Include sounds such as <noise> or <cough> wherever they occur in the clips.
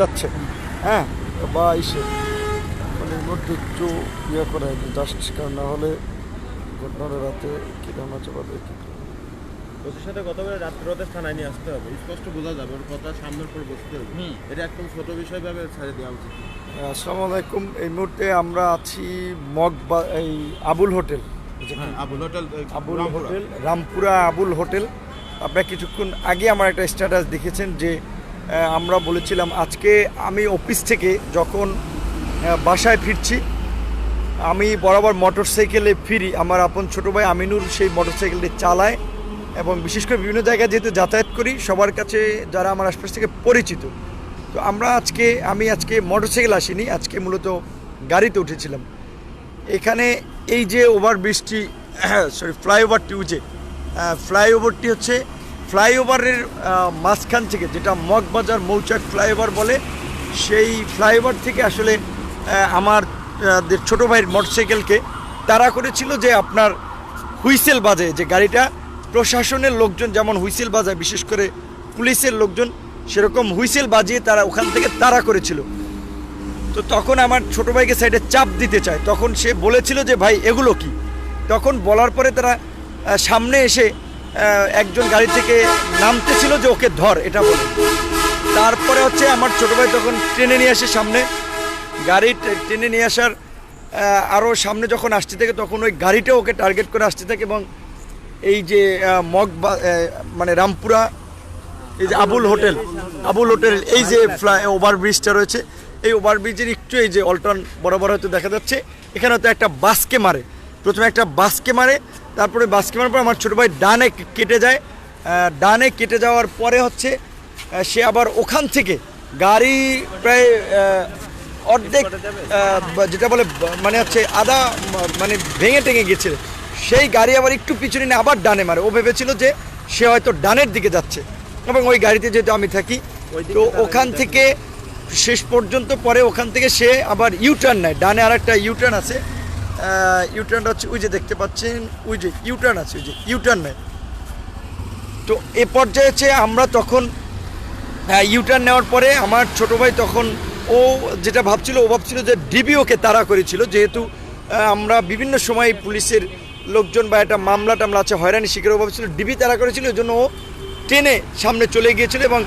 যাচ্ছে। হ্যাঁ বা ইসে মানে মধ্যে একটু ইয়ে করে জাস্ট কারণ না হলে ঘটনার রাতে কী রান্না চাপাবে কী ওদের সাথে থানায় নিয়ে আসতে হবে স্পষ্ট বোঝা যাবে ওর কথা সামনের পর বসতে হবে। এটা একদম ছোট বিষয় ভাবে ছেড়ে দেওয়া উচিত। আসসালামু আলাইকুম এই মুহূর্তে আমরা আছি মগ বা এই আবুল হোটেল হ্যাঁ Abul hotel Abul hotel Rampura Abul hotel. আপনারা কিছুক্ষণ আগে আমার একটা স্ট্যাটাস দেখেছেন যে আমরা বলেছিলাম, আজকে আমি অফিস থেকে যখন বাসায় ফিরছি, আমি বরাবর মোটর সাইকেলে ফিরি। আমার আপন ছোটো ভাই আমিনুর সেই মোটর সাইকেলটি চালায় এবং বিশেষ করে বিভিন্ন জায়গায় যেহেতু যাতায়াত করি, সবার কাছে যারা আমার আশপাশ থেকে পরিচিত। তো আমরা আজকে, আমি আজকে মোটর সাইকেল আসিনি, আজকে মূলত গাড়িতে উঠেছিলাম। এখানে এই যে ওভারব্রিজটি <coughs> সরি ফ্লাইওভারটি উঠে ফ্লাইওভারটি হচ্ছে ফ্লাইওভারের মাঝখান থেকে, যেটা মগবাজার মৌচাক ফ্লাইওভার বলে, সেই ফ্লাইওভার থেকে আসলে আমার ছোটো ভাইয়ের মোটরসাইকেলকে তারা করেছিল যে আপনার হুইসেল বাজে যে গাড়িটা। প্রশাসনের লোকজন যেমন হুইসেল বাজায়, বিশেষ করে পুলিশের লোকজন, সেরকম হুইসেল বাজিয়ে তারা ওখান থেকে তাড়া করেছিল। তো তখন আমার ছোট ভাইকে সাইডে চাপ দিতে চায়। তখন সে বলেছিল যে, ভাই, এগুলো কি? তখন বলার পরে তারা সামনে এসে একজন গাড়ি থেকে নামতেছিল যে ওকে ধর এটা বলে। তারপরে হচ্ছে আমার ছোট ভাই তখন ট্রেনে নিয়ে আসে সামনে। গাড়ি টে- টেনে নিয়ে আসার আরও সামনে যখন আসতে থাকে তখন ওই গাড়িটা ওকে টার্গেট করে আসতে থাকে এবং এই যে মগ মানে রামপুরা এই যে আবুল হোটেল। আবুল হোটেল এই যে ফ্লাই ওভারব্রিজটা রয়েছে এই ওভারব্রিজের একটু এই যে অল্টন বরাবর হয়তো দেখা যাচ্ছে। এখানে হয়তো একটা বাসকে মারে। প্রথমে একটা বাসকে মারে তারপরে বাসকে মারার পর আমার ছোটো ভাই ডানে কেটে যায়। ডানে কেটে যাওয়ার পরে হচ্ছে সে আবার ওখান থেকে গাড়ি প্রায় অর্ধেক যেটা বলে মানে হচ্ছে আদা মানে ভেঙে টেঙে গেছিল সেই গাড়ি আবার একটু পিছনে নিয়ে আবার ডানে মারে। ও ভেবেছিল যে সে হয়তো ডানের দিকে যাচ্ছে। এবং ওই গাড়িতে যেহেতু আমি থাকি তো ওখান থেকে শেষ পর্যন্ত পরে ওখান থেকে সে আবার ইউটার্ন নেয়। ডানে আর একটা ইউটার্ন আছে। ইউটার্নটা হচ্ছে ওই যে দেখতে পাচ্ছেন, ওই যে ইউটার্ন আছে, ওই যে ইউটার্ন নেয়। তো এ পর্যায়ে হচ্ছে আমরা তখন ইউটার্ন নেওয়ার পরে আমার ছোট ভাই তখন ও যেটা ভাবছিল, ও ভাবছিল যে ডিবিওকে তাড়া করেছিল, যেহেতু আমরা বিভিন্ন সময় পুলিশের লোকজন বা একটা মামলা টামলা আছে, হয়রানি শিকার, ও ভাবছিল ডিবি তাড়া করেছিল এই জন্য ও ট্রেনে সামনে চলে গিয়েছিল এবং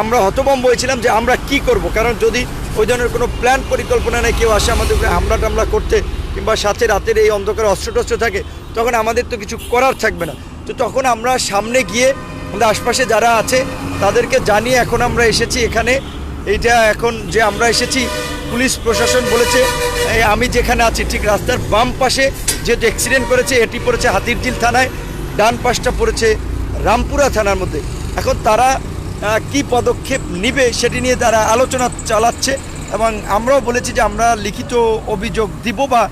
আমরা হতবম্ব হয়েছিলাম যে আমরা কি করব। কারণ যদি ওই ধরনের কোনো প্ল্যান পরিকল্পনা নেই, কেউ আসে আমাদের হামলা টামলা করতে কিংবা সাথে রাতের এই অন্ধকারে অস্ত্র টস্ত্র থাকে, তখন আমাদের তো কিছু করার থাকবে না। তো তখন আমরা সামনে গিয়ে আমাদের আশপাশে যারা আছে, তাদেরকে জানিয়ে এখন আমরা এসেছি এখানে। এইটা এখন যে আমরা এসেছি, পুলিশ প্রশাসন বলেছে আমি যেখানে আছি, ঠিক রাস্তার বাম পাশে যেহেতু অ্যাক্সিডেন্ট করেছে, এটি পড়েছে হাতিরঝিল থানায়, ডান পাশটা পড়েছে রামপুরা থানার মধ্যে। এখন তারা কি পদক্ষেপ নিবে সেটি নিয়ে তারা আলোচনা চালাচ্ছে এবং আমরাও বলেছি যে আমরা লিখিত অভিযোগ দিব বা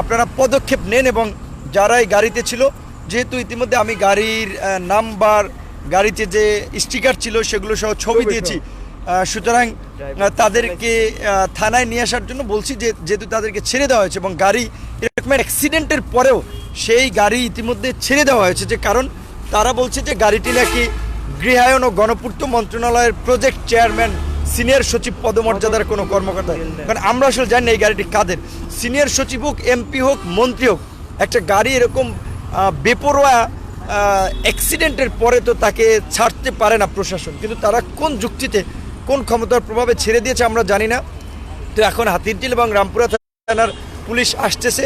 আপনারা পদক্ষেপ নেন এবং যারা এই গাড়িতে ছিল যেহেতু ইতিমধ্যে আমি গাড়ির নাম্বার গাড়িতে যে স্টিকার ছিল সেগুলো সহ ছবি দিয়েছি। সুতরাং তাদেরকে থানায় নিয়ে আসার জন্য বলছি যে যেহেতু তাদেরকে ছেড়ে দেওয়া হয়েছে এবং গাড়ি এরকম অ্যাক্সিডেন্টের পরেও সেই গাড়ি ইতিমধ্যে ছেড়ে দেওয়া হয়েছে যে কারণ তারা বলছে যে গাড়িটি নাকি গৃহায়ন ও গণপূর্ত মন্ত্রণালয়ের প্রজেক্ট চেয়ারম্যান সিনিয়র সচিব পদমর্যাদার কোনো কর্মকর্তা। কারণ আমরা আসলে জানি না এই গাড়িটি কাদের। সিনিয়র সচিব হোক, এমপি হোক, মন্ত্রী হোক, একটা গাড়ি এরকম বেপরোয়া অ্যাক্সিডেন্টের পরে তো তাকে ছাড়তে পারে না প্রশাসন। কিন্তু তারা কোন যুক্তিতে, কোন ক্ষমতার প্রভাবে ছেড়ে দিয়েছে আমরা জানি না। তো এখন হাতিরঝিল এবং রামপুরা থানার পুলিশ আসতেছে।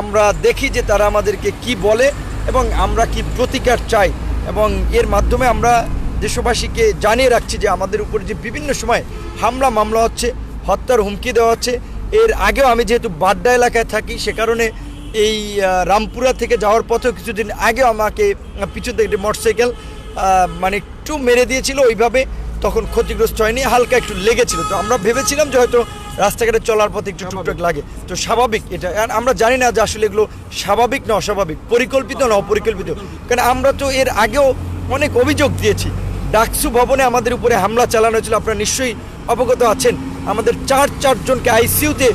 আমরা দেখি যে তারা আমাদেরকে কি বলে এবং আমরা কি প্রতিকার চাই। এবং এর মাধ্যমে আমরা দেশবাসীকে জানিয়ে রাখছি যে আমাদের উপর যে বিভিন্ন সময় হামলা মামলা হচ্ছে হত্যার হুমকি দেওয়া হচ্ছে। এর আগেও আমি যেহেতু বাড্ডা এলাকায় থাকি সে কারণে এই রামপুরা থেকে যাওয়ার পথেও কিছুদিন আগেও আমাকে পিছন থেকে একটি মোটরসাইকেল মানে একটু মেরে দিয়েছিল। ওইভাবে তখন ক্ষতিগ্রস্ত হয়নি হালকা একটু লেগেছিল। তো আমরা ভেবেছিলাম যে হয়তো রাস্তাঘাটে চলার পথে একটু টুকটাক লাগে। তো স্বাভাবিক এটা। আর আমরা জানি না যে আসলে এগুলো স্বাভাবিক না অস্বাভাবিক। পরিকল্পিত না অপরিকল্পিত। কারণ আমরা তো এর আগেও অনেক অভিযোগ দিয়েছি। ডাকসু ভবনে আমাদের উপরে হামলা চালানো হয়েছিল। আপনারা নিশ্চয়ই অবগত আছেন। আমাদের চার চারজনকে আইসিইউতে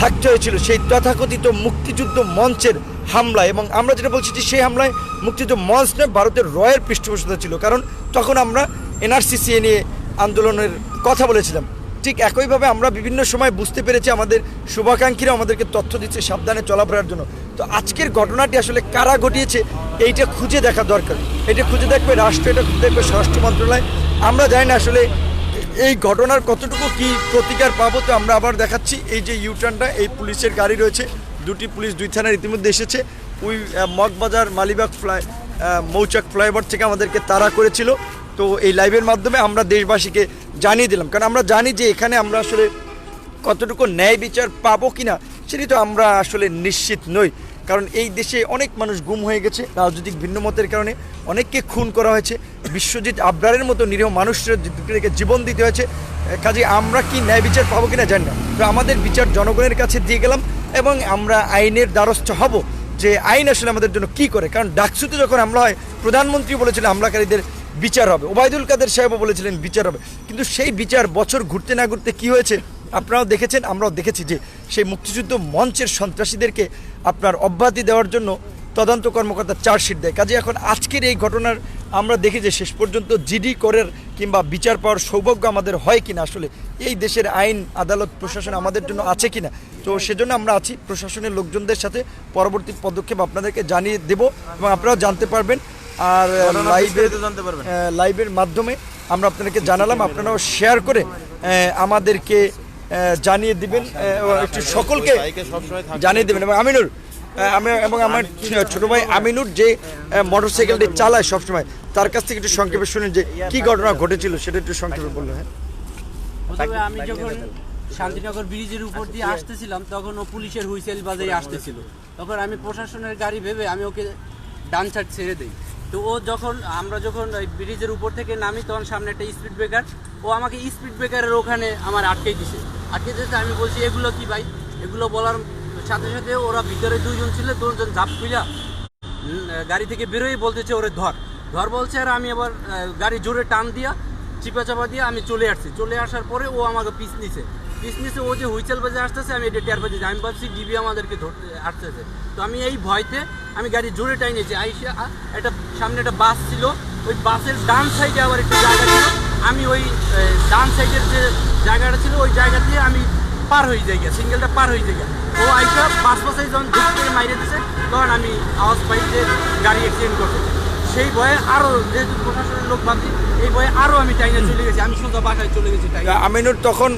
থাকতে হয়েছিল। সেই তথাকথিত মুক্তিযুদ্ধ মঞ্চের হামলা এবং আমরা যেটা বলছি যে সেই হামলায় মুক্তিযুদ্ধ মঞ্চ নয়, ভারতের রয়ের পৃষ্ঠপোষকতা ছিল। কারণ তখন আমরা এনআরসিসি নিয়ে আন্দোলনের কথা বলেছিলাম। ঠিক একইভাবে আমরা বিভিন্ন সময় বুঝতে পেরেছি আমাদের শুভাকাঙ্ক্ষীরা আমাদেরকে তথ্য দিচ্ছে সাবধানে চলাফেরার জন্য। তো আজকের ঘটনাটি আসলে কারা ঘটিয়েছে এইটা খুঁজে দেখা দরকার। এটা খুঁজে দেখবে রাষ্ট্র, এটা খুঁজে দেখবে স্বরাষ্ট্র মন্ত্রণালয়। আমরা জানি না আসলে এই ঘটনার কতটুকু কি প্রতিকার পাবো, তো আমরা আবার দেখাচ্ছি। এই যে ইউটার্নটা এই পুলিশের গাড়ি রয়েছে। দুটি পুলিশ দুই থানার ইতিমধ্যে এসেছে। ওই মগবাজার মালিবাগ ফ্লাই মৌচাক ফ্লাইওভার থেকে আমাদেরকে তাড়া করেছিল। তো এই লাইভের মাধ্যমে আমরা দেশবাসীকে জানিয়ে দিলাম। কারণ আমরা জানি যে এখানে আমরা আসলে কতটুকু ন্যায় বিচার পাবো কি না সেটি তো আমরা আসলে নিশ্চিত নই। কারণ এই দেশে অনেক মানুষ গুম হয়ে গেছে, রাজনৈতিক ভিন্নমতের কারণে অনেককে খুন করা হয়েছে, বিশ্বজিৎ আবরারের মতো নিরীহ মানুষকে জীবন দিতে হয়েছে। কাজে আমরা কি ন্যায় বিচার পাবো কিনা জানি না। তো আমাদের বিচার জনগণের কাছে দিয়ে গেলাম এবং আমরা আইনের দ্বারস্থ হব যে আইন আসলে আমাদের জন্য কি করে। কারণ ডাকসুতে যখন হামলা হয়, প্রধানমন্ত্রী বলেছিলেন হামলাকারীদের বিচার হবে, ওবায়দুল কাদের সাহেবও বলেছিলেন বিচার হবে। কিন্তু সেই বিচার বছর ঘুরতে না ঘুরতে কি হয়েছে আপনারাও দেখেছেন আমরাও দেখেছি যে সেই মুক্তিযুদ্ধ মঞ্চের সন্ত্রাসীদেরকে আপনার অব্যাহতি দেওয়ার জন্য তদন্ত কর্মকর্তা চার্জশিট দেয়। কাজে এখন আজকের এই ঘটনার আমরা দেখি যে শেষ পর্যন্ত জিডি করের কিংবা বিচার পাওয়ার সৌভাগ্য আমাদের হয় কিনা আসলে এই দেশের আইন আদালত প্রশাসন আমাদের জন্য আছে কিনা? তো সেজন্য আমরা আছি প্রশাসনের লোকজনদের সাথে পরবর্তী পদক্ষেপ আপনাদেরকে জানিয়ে দেব এবং আপনারাও জানতে পারবেন। আর লাইভের জানতে পারবেন। লাইভের মাধ্যমে আমরা আপনাদেরকে জানালাম আপনারাও শেয়ার করে আমাদেরকে জানিয়ে দিবেন একটু সকলকে জানিয়ে দেবেন। এবং আমিনুর আমি এবং আমার ছোট ভাই আমিনুর যে মোটর সাইকেলটি চালায় সবসময়, তার কাছ থেকে একটু সংক্ষেপে শুনেন যে কি ঘটনা ঘটেছিল, সেটা একটু সংক্ষেপে বলল হ্যাঁ। আমি যখন শান্তিনগর ব্রিজের উপর দিয়ে আসতেছিলাম, তখন ও পুলিশের হুইসেল বাজাই আসতেছিল। তখন আমি প্রশাসনের গাড়ি ভেবে আমি ওকে ডান সাইড ছেড়ে দিই। তো ও যখন, আমরা যখন ব্রিজের উপর থেকে নামি, তখন সামনে একটা স্পিড ব্রেকার ও আমাকে স্পিড ব্রেকারের ওখানে আমার আটকে দিছে। আটকে দিতে আমি বলছি এগুলো কি ভাই? এগুলো বলার সাথে সাথে ওরা ভিতরে দুইজন ছিল দুজন ঝাপ খুইলা গাড়ি থেকে বেরোই বলতেছে ওরে ধর। ধর বলছে আর আমি আবার গাড়ি জোরে টান দিয়া চিপা চাপা দিয়ে আমি চলে আসছি। চলে আসার পরে ও আমাকে পিস নিছে। পিস নিছে ও যে হুইচেল বাজে আসতেছে আমি এটা টের পাচ্ছি আমি ভাবছি ডিবি আমাদেরকে ধরতে আসতেছে। তো আমি এই ভয়তে আমি গাড়ি জোরে টাইনেছি। আইসা আ, একটা সামনে একটা বাস ছিল ওই বাসের ডান সাইডে আবার একটু জায়গা ছিল। আমি ওই ডান সাইডের যে জায়গাটা ছিল, ওই জায়গা দিয়ে আমি পার হয়ে যাই গিয়া, সিঙ্গেলটা পার হয়ে যাই গিয়া। ও আইসা পাঁচ বাসাই যখন ধূপ করে মাইরে দিছে, তখন আমি আওয়াজ পাই যে গাড়ি অ্যাক্সিডেন্ট করছে। সেই ভয়ে আরও যেহেতু প্রশাসনের লোক ভাবছি এই ভয়ে আরও আমি টাইনে চলে গেছি, আমি সোজা বাসায় চলে গেছি আমিনুর তখন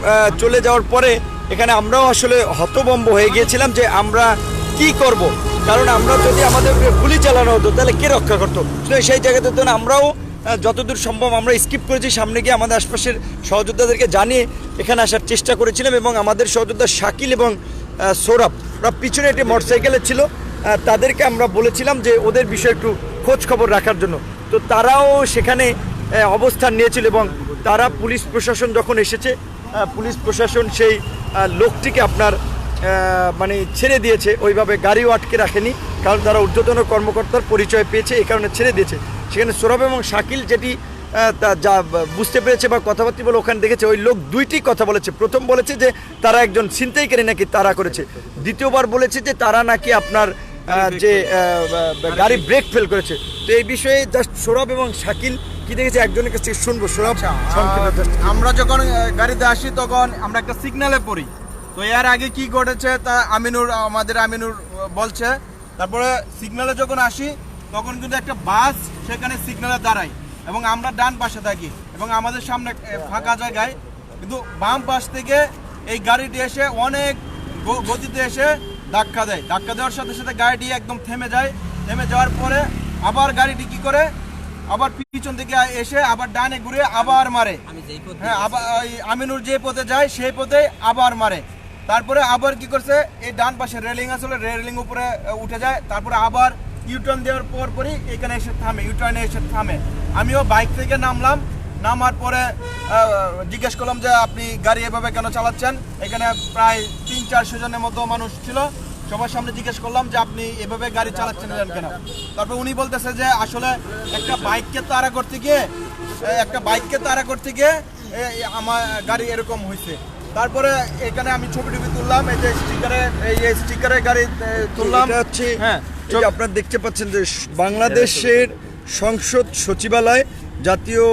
চলে যাওয়ার পরে এখানে আমরাও আসলে হতবম্ব হয়ে গিয়েছিলাম যে আমরা কি করব। কারণ আমরা যদি আমাদের গুলি চালানো হতো, তাহলে কে রক্ষা করতো? সেই জায়গাতে তো আমরাও যতদূর সম্ভব আমরা স্কিপ করেছি। সামনে গিয়ে আমাদের আশপাশের সহযোদ্ধাদেরকে জানিয়ে এখানে আসার চেষ্টা করেছিলাম এবং আমাদের সহযোদ্ধা শাকিল এবং সৌরভ, ওরা পিছনে একটি মোটরসাইকেলে ছিল। তাদেরকে আমরা বলেছিলাম যে ওদের বিষয়ে একটু খোঁজ খবর রাখার জন্য। তো তারাও সেখানে অবস্থান নিয়েছিল এবং তারা পুলিশ প্রশাসন যখন এসেছে পুলিশ প্রশাসন সেই লোকটিকে আপনার মানে ছেড়ে দিয়েছে ওইভাবে গাড়িও আটকে রাখেনি কারণ তারা ঊর্ধ্বতন কর্মকর্তার পরিচয় পেয়েছে এই কারণে ছেড়ে দিয়েছে। সেখানে সৌরভ এবং শাকিল যেটি তা যা বুঝতে পেরেছে বা কথাবার্তা বলে ওখানে দেখেছে ওই লোক দুইটি কথা বলেছে। প্রথম বলেছে যে তারা একজন ছিনতাইকারী নাকি তারা করেছে। দ্বিতীয়বার বলেছে যে তারা নাকি আপনার যে গাড়ি ব্রেক ফেল করেছে। তো এই বিষয়ে জাস্ট সৌরভ এবং শাকিল কি দেখেছে একজনের কাছ থেকে শুনব। সৌরভ আচ্ছা, আমরা যখন গাড়িতে আসি তখন আমরা একটা সিগন্যালে পড়ি। তো এর আগে কি ঘটেছে তা আমিনুর আমাদের আমিনুর বলছে। তারপরে সিগন্যালে যখন আসি তখন কিন্তু একটা বাস সেখানে সিগন্যালে দাঁড়ায় এবং আমরা ডান পাশে থাকি এবং আমাদের সামনে ফাঁকা জায়গায়। কিন্তু বাম পাশ থেকে এই গাড়িটি এসে অনেক গতিতে এসে ধাক্কা দেয়। ধাক্কা দেওয়ার সাথে সাথে গাড়িটি একদম থেমে যায়। থেমে যাওয়ার পরে আবার গাড়িটি কি করে? আবার পিছন থেকে এসে আবার ডানে ঘুরে আবার মারে। হ্যাঁ আবার আমিনুর যে পথে যায় সেই পথে আবার মারে। তারপরে আবার কি করছে? এই ডান পাশে রেলিং আসলে রেলিং উপরে উঠে যায়। তারপরে আবার ইউটার্ন দেওয়ার পর পরই এখানে এসে থামে ইউটার্নে এসে থামে। আমিও বাইক থেকে নামলাম, নামার পরে জিজ্ঞেস করলাম যে, আপনি গাড়ি এভাবে কেন চালাচ্ছেন? এখানে প্রায় তিন চারশো জনের মতো মানুষ ছিল। সবার সামনে জিজ্ঞেস করলাম যে, আপনি এভাবে গাড়ি চালাচ্ছেন কেন? তারপর উনি বলতেছে যে, আসলে একটা বাইককে তাড়া করতে গিয়ে একটা বাইককে তাড়া করতে গিয়ে আমার গাড়ি এরকম হয়েছে তারপরে এখানে আমি ছবি টবি তুললাম এই যে স্টিকারে এই যে স্টিকারে গাড়ি তুললাম। হচ্ছে হ্যাঁ আপনারা দেখতে পাচ্ছেন যে বাংলাদেশের সংসদ সচিবালয় জাতীয়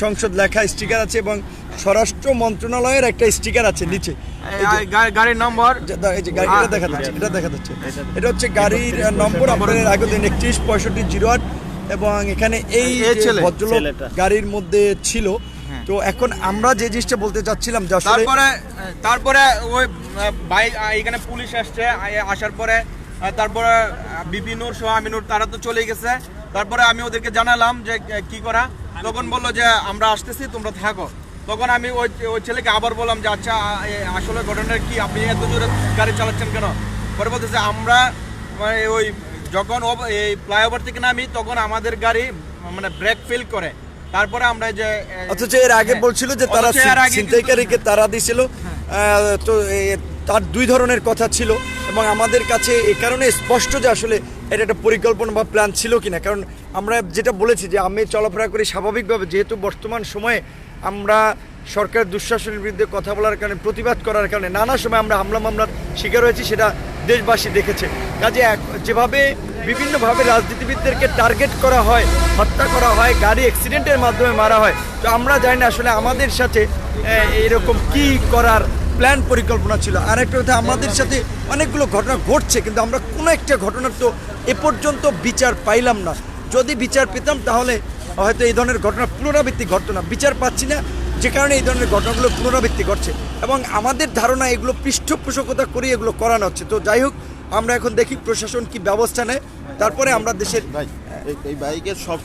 সংসদ লেখা স্টিকার আছে এবং স্বরাষ্ট্র মন্ত্রণালয়ের একটা স্টিকার আছে নিচে। এই গাড়ির নম্বর। এই যে গাড়িটা দেখা যাচ্ছে এটা দেখা যাচ্ছে। এটা হচ্ছে গাড়ির নম্বর আপনাদের আগে দিন একত্রিশ পঁয়ষট্টি জিরো আট এবং এখানে এই ভদ্রলোক গাড়ির মধ্যে ছিল তো এখন আমরা যে জিনিসটা বলতে চাচ্ছিলাম যে তারপরে তারপরে ওই বাইক এখানে পুলিশ আসছে আসার পরে তারপরে বিপিনুর সহ আমিনুর তারা তো চলে গেছে। তারপরে আমি ওদেরকে জানালাম যে কি করা? তখন বলল যে আমরা আসতেছি তোমরা থাকো। তখন আমি ওই ওই ছেলেকে আবার বললাম যে আচ্ছা আসলে ঘটনাটা কি? আপনি এত জোরে গাড়ি চালাচ্ছেন কেন? পরে বলতেছে আমরা মানে ওই যখন এই ফ্লাইওভার থেকে নামি তখন আমাদের গাড়ি মানে ব্রেক ফেল করে। তারপরে আমরা যে অথচ এর আগে হ্যাঁ। বলছিল যে তারা ছিনতাইকারীকে তারা দিছিল। তো তার দুই ধরনের কথা ছিল এবং আমাদের কাছে এ কারণে স্পষ্ট যে আসলে এটা একটা পরিকল্পনা বা প্ল্যান ছিল কিনা। কারণ আমরা যেটা বলেছি যে আমি চলাফেরা করি স্বাভাবিকভাবে যেহেতু বর্তমান সময়ে আমরা সরকার দুঃশাসনের বিরুদ্ধে কথা বলার কারণে প্রতিবাদ করার কারণে নানা সময় আমরা হামলা মামলার শিকার হয়েছি সেটা দেশবাসী দেখেছে। কাজে এক- যেভাবে বিভিন্নভাবে রাজনীতিবিদদেরকে টার্গেট করা হয়, হত্যা করা হয়, গাড়ি অ্যাক্সিডেন্টের মাধ্যমে মারা হয়, তো আমরা জানি না আসলে আমাদের সাথে এরকম কি করার প্ল্যান, পরিকল্পনা ছিল। আর একটা কথা, আমাদের সাথে অনেকগুলো ঘটনা ঘটছে, কিন্তু আমরা কোনো একটা ঘটনার তো এ পর্যন্ত বিচার পাইলাম না। যদি বিচার পেতাম, তাহলে হয়তো এই ধরনের ঘটনা পুনরাবৃত্তি ঘটতো না। বিচার পাচ্ছি না যে কারণে এই ধরনের ঘটনাগুলো পুনরাবৃত্তি করছে। এবং আমাদের ধারণা এগুলো পৃষ্ঠপোষকতা করে এগুলো করানো হচ্ছে। তো যাই হোক আমরা এখন দেখি প্রশাসন কি ব্যবস্থা নেয়। তারপরে আমরা দেশের ভাই এই- এই বাইকের সব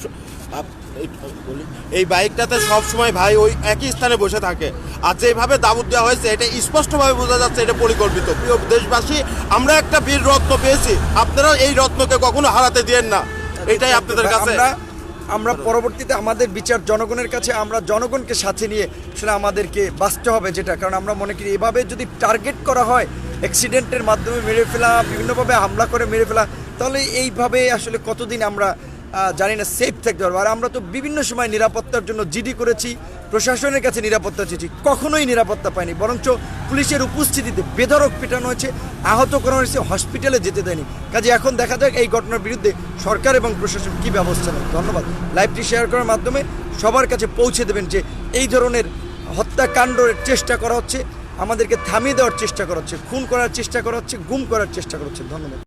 এই- বলি, এই বাইকটাতে সবসময় ভাই ওই একই স্থানে বসে থাকে। আর যেভাবে দাবুদ দেওয়া হয়েছে এটা স্পষ্টভাবে বোঝা যাচ্ছে এটা পরিকল্পিত। প্রিয় দেশবাসী আমরা একটা বীর রত্ন পেয়েছি। আপনারা এই রত্নকে কখনো হারাতে দিয়েন না। এটাই আপনাদের কাছে। আমরা পরবর্তীতে আমাদের বিচার জনগণের কাছে, আমরা জনগণকে সাথে নিয়ে সেটা আমাদেরকে বাঁচতে হবে যেটা। কারণ আমরা মনে করি এভাবে যদি টার্গেট করা হয় অ্যাক্সিডেন্টের মাধ্যমে মেরে ফেলা, বিভিন্নভাবে হামলা করে মেরে ফেলা, তাহলে এইভাবে আসলে কতদিন আমরা জানি না সেফ থাকতে পারব। আর আমরা তো বিভিন্ন সময় নিরাপত্তার জন্য জিডি করেছি, প্রশাসনের কাছে নিরাপত্তা চেয়েছি, কখনোই নিরাপত্তা পাইনি। বরঞ্চ পুলিশের উপস্থিতিতে বেধরক পেটানো হয়েছে, আহত করা হয়েছে হসপিটালে যেতে দেয়নি। কাজে এখন দেখা যাক এই ঘটনার বিরুদ্ধে সরকার এবং প্রশাসন কী ব্যবস্থা নেয়। ধন্যবাদ। লাইভটি শেয়ার করার মাধ্যমে সবার কাছে পৌঁছে দেবেন যে এই ধরনের হত্যাকাণ্ডের চেষ্টা করা হচ্ছে, আমাদেরকে থামিয়ে দেওয়ার চেষ্টা করা হচ্ছে, খুন করার চেষ্টা করা হচ্ছে, গুম করার চেষ্টা করা হচ্ছে। ধন্যবাদ।